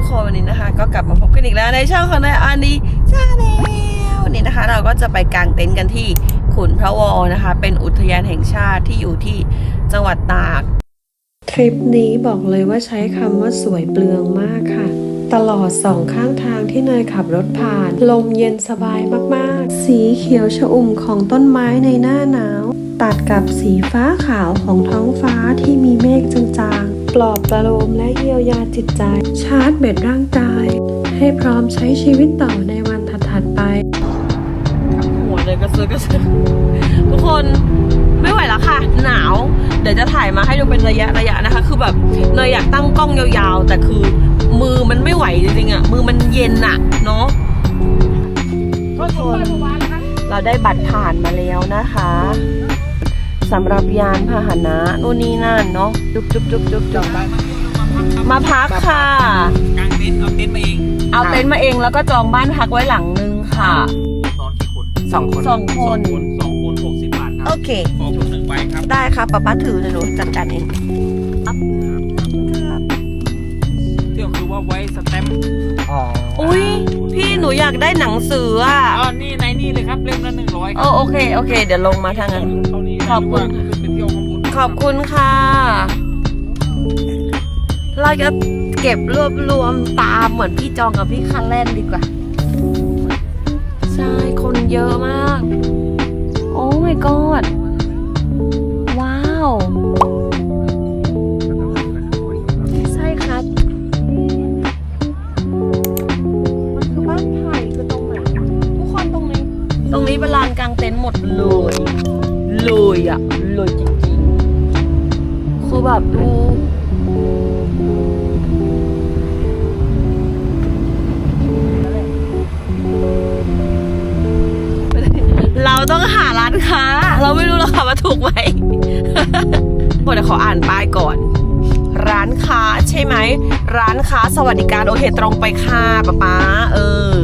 ทุกคนวันนี้นะคะ ก็กลับมาพบกันอีกแล้วในช่องของนายอานีชาแนลนนี้นะคะ เราก็จะไปกางเต็นท์กันที่ขุนพระวอนะคะ เป็นอุทยานแห่งชาติที่อยู่ที่จังหวัดตาก ทริปนี้บอกเลยว่าใช้คำว่าสวยเปลืองมากค่ะ ตลอดสองข้างทางที่เนยขับรถผ่าน ลมเย็นสบายมากๆ สีเขียวชอุ่มของต้นไม้ในหน้าหนาว ตัดกับสีฟ้าขาวของท้องฟ้าที่มีเมฆจางๆ ปลอบประโลมและเยียวยาจิตใจ ชาร์จเบ็ดร่างกาย ให้พร้อมใช้ชีวิตต่อในวันถัดๆไปหัวเลยกระซื้อกระซื้อทุกคนไม่ไหวแล้วค่ะ หนาว เดี๋ยวจะถ่ายมาให้ดูเป็นระยะระยะนะคะ คือแบบเนยอยากตั้งกล้องยาวๆ แต่คือมือมันไม่ไหวจริงๆอะมือมันเย็นอะเนาะทุกคนเราได้บัตรผ่านมาแล้วนะคะ สำหรับยานพาหนะนู่นนี่นั่นเนาะจุ๊บจุ๊บจุ๊บจุ๊บจุ๊บมาพักค่ะกางเต็นท์เอาเต็นท์มาเองเอาเต็นท์มาเองแล้วก็จองบ้านพักไว้หลังนึงค่ะนอนกี่คนสองคนสองคสอนงคนสองคนหกสิบบาทคโอรับเคขอคนหนึ่งใบครับได้ค่ะป๊าป้าถือนะหนูจัดการเองครับเที่ยวคือว่าไว้สแตมป์อุ้ยพี่หนูอยากได้หนังสืออะอ๋อนี่ในนี่เลยครับเล่มละหนึ่งร้อยเออโอเคโอเค เดี๋ยวลงมาทางนั้นเท่านี้ ขอบคุณขอบคุณค่ะ เราจะเก็บรวบรวมตามเหมือนพี่จองกับพี่คันแลนดีกว่า ใช่ คนเยอะมาก โอ้ my god ว้าว ใช่ครับมันคือบ้านไผ่คือตรงไหนทุกคนตรงนี้ ตรงนี้เป็นลานกลางเต็นท์หมดเลย เลยอะเลยจริงๆ คือแบบดูเราต้องหาร้านค้า เราไม่รู้หรอกค่ะว่าถูกไหมเดี๋ยวขออ่านป้ายก่อน ร้านค้าใช่ไหม ร้านค้าสวัสดิการโอเคตรงไปค่ะป๊าป๊าเออ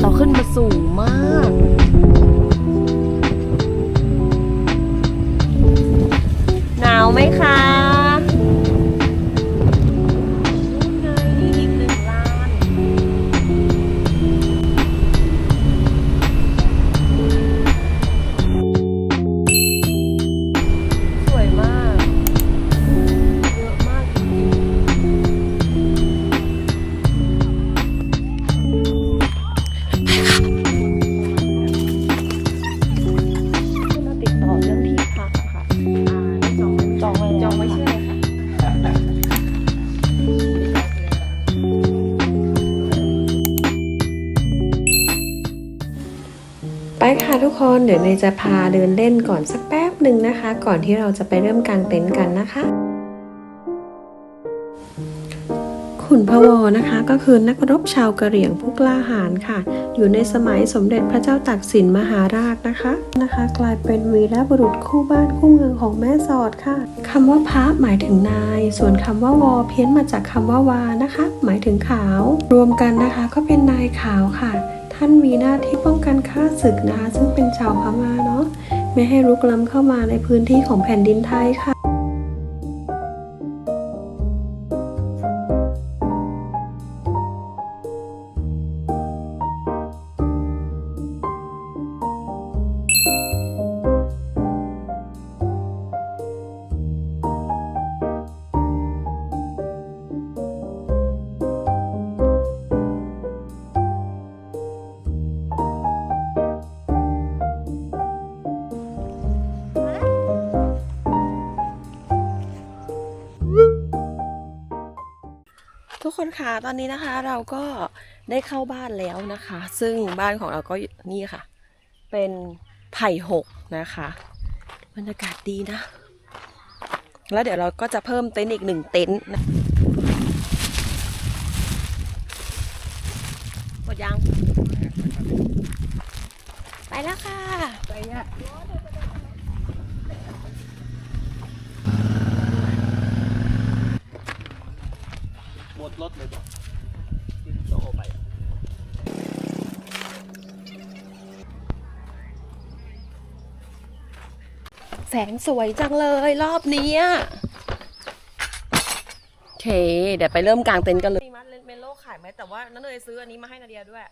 เราขึ้นมาสูงมาก ไหมคะ ค่ะทุกคนเดี๋ยวเนยจะพาเดินเล่นก่อนสักแป๊บหนึ่งนะคะ ก่อนที่เราจะไปเริ่มกางเต็นท์กันนะคะ ขุนพวอนะคะก็คือนักรบชาวกะเหรี่ยงผู้กล้าหาญค่ะ อยู่ในสมัยสมเด็จพระเจ้าตากสินมหาราชนะคะนะคะ กลายเป็นวีรบุรุษคู่บ้านคู่เมืองของแม่สอดค่ะคำว่าพระหมายถึงนาย ส่วนคำว่าวอเพี้ยนมาจากคำว่าวานะคะ หมายถึงขาว รวมกันนะคะก็เป็นนายขาวค่ะ ท่านมีหน้าที่ป้องกันข้าศึกนะคะ ซึ่งเป็นชาวพม่าเนาะไม่ให้รุกล้ำเข้ามาในพื้นที่ของแผ่นดินไทยค่ะ คนคะตอนนี้นะคะเราก็ได้เข้าบ้านแล้วนะคะ ซึ่งบ้านของเราก็นี่ค่ะ เป็นไผ่หกนะคะบรรยากาศดีนะ แล้วเดี๋ยวเราก็จะเพิ่มเต็นท์อีกหนึ่งเต็นท์นะหมดยัง ไปแล้วค่ะ ไปอะ หมด รถเลยที่โตไปแสงสวยจังเลยรอบนี้อะโอเคเคเดี๋ยวไปเริ่มกางเต็นท์กันเลย มีมัดเมโลขายไหมแต่ว่าน้าเนยซื้ออันนี้มาให้นาเดียด้วย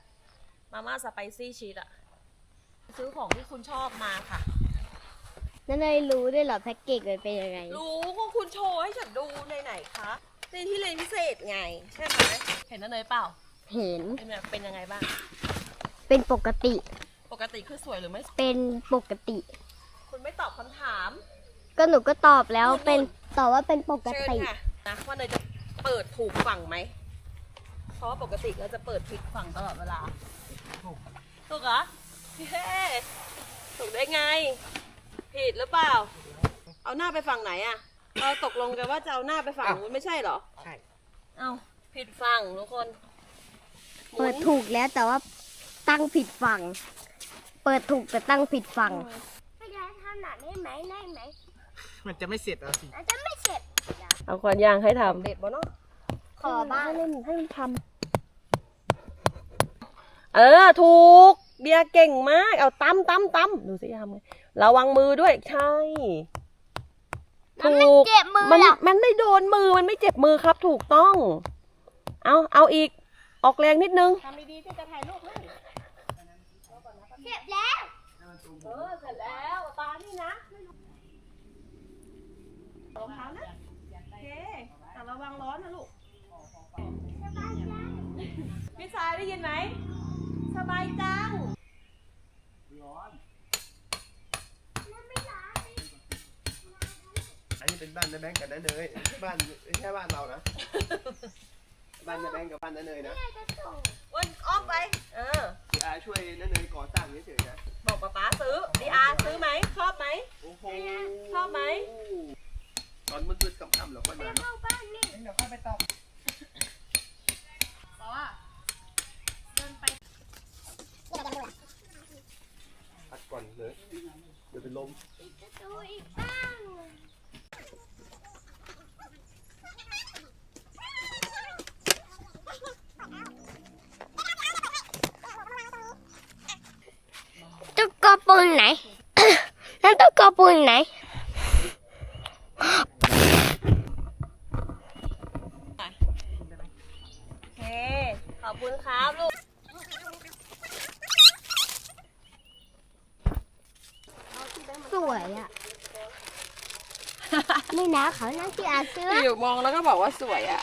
มาม่าสไปซี่ชีสอะซื้อของที่คุณชอบมาค่ะ นั่นเลยรู้ด้วยเหรอแพ็กเกจมันเป็นยังไง รู้ก็คุณโชว์ให้ฉันดูในไหนคะ ในที่เรียนพิเศษไง ใช่ไหมเห็นน้าเนยเปล่าเห็น เป็นแบบเป็นยังไงบ้าง เป็นปกติ ปกติคือสวยหรือไม่สวยเป็นปกติ คุณไม่ตอบคำถามก็หนูก็ตอบแล้วเป็นตอบว่าเป็นปกเชิญติ ค่ะนะว่าเนยจะเปิดถูกฝั่งไหมเพราะว่าปกติเราจะเปิดผิดฝั่งตลอดเวลา ถูก ถูกเหรอเฮ้ถูกได้ไง ผิดหรือเปล่า เอาหน้าไปฝั่งไหนอะ เราตกลงกันว่าจะเอาหน้าไปฝั่งนู้นไม่ใช่เหรอ ใช่ เอาผิดฝั่งทุกคนหมุนเปิดถูกแล้วแต่ว่าตั้งผิดฝั่ง เปิดถูกแต่ตั้งผิดฝั่ง ไม่ได้ทำหนักได้ไหมได้ไหมมันจะไม่เสร็จเอาสิอาจจะไม่เสร็จเอาควันยางให้ทำเด็ดบ่เนาะขอบ้างให้มันให้มันทำเออถูก เบียร์เก่งมาก เอาตั้มตั้มตั้มดูสิทำไงระวังมือด้วยใช่ มันไม่ถูกเจ็บมือมันหรอกมันไม่โดนมือมันไม่เจ็บมือครับถูกต้อง เอาเอาอีกออกแรงนิดนึงทำดีๆที่จะถ่ายรูปให้เจ็บแล้ว เออเสร็จแล้วตานี่นะรองเท้านะโอเคแต่ระวังร้อนนะลูกพี่ชายได้ยินไหมสบายจังอัน เป็นบ้านน้าแบงค์กับน้าเนยบ้านไม่ใช่บ้านเรานะ บ้านน้าแบงค์กับบ้านน้าเนยนะอ้วนอ้อมไป เออพี่อาช่วยน้าเนยก่อสร้างเฉยๆนะ บอกป๊าป๊าซื้อดีอาซื้อไหม ชอบไหม โอ้โห ชอบไหม ตอนมืดๆค่ำๆเหรอค่อยมาเนอะพักก่อนเลยเดี๋ยวเป็นลม ดูอีกบ้าง ตุ๊กกระปุนไหน นั่ นตุ๊กกระปุนไหนโอเคขอบคุณครับลูกสวยอะ นี่นะเขานั่งที่อาเสื้อ อยู่มองแล้วก็บอกว่าสวยอะ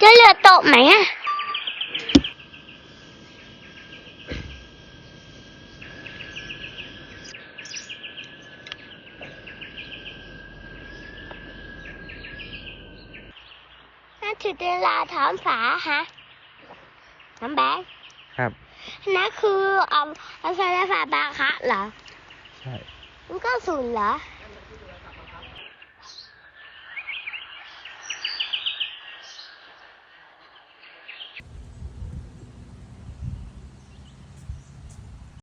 จะเหลือโต๊ะไหมอะนั่นถึงเวลาถามฝาฮะน้ำแบงค์ครับ นั่นคือเอาเอาใส่ในฝาบาคะเหรอ ใช่ มันก็ศูนย์เหรอใ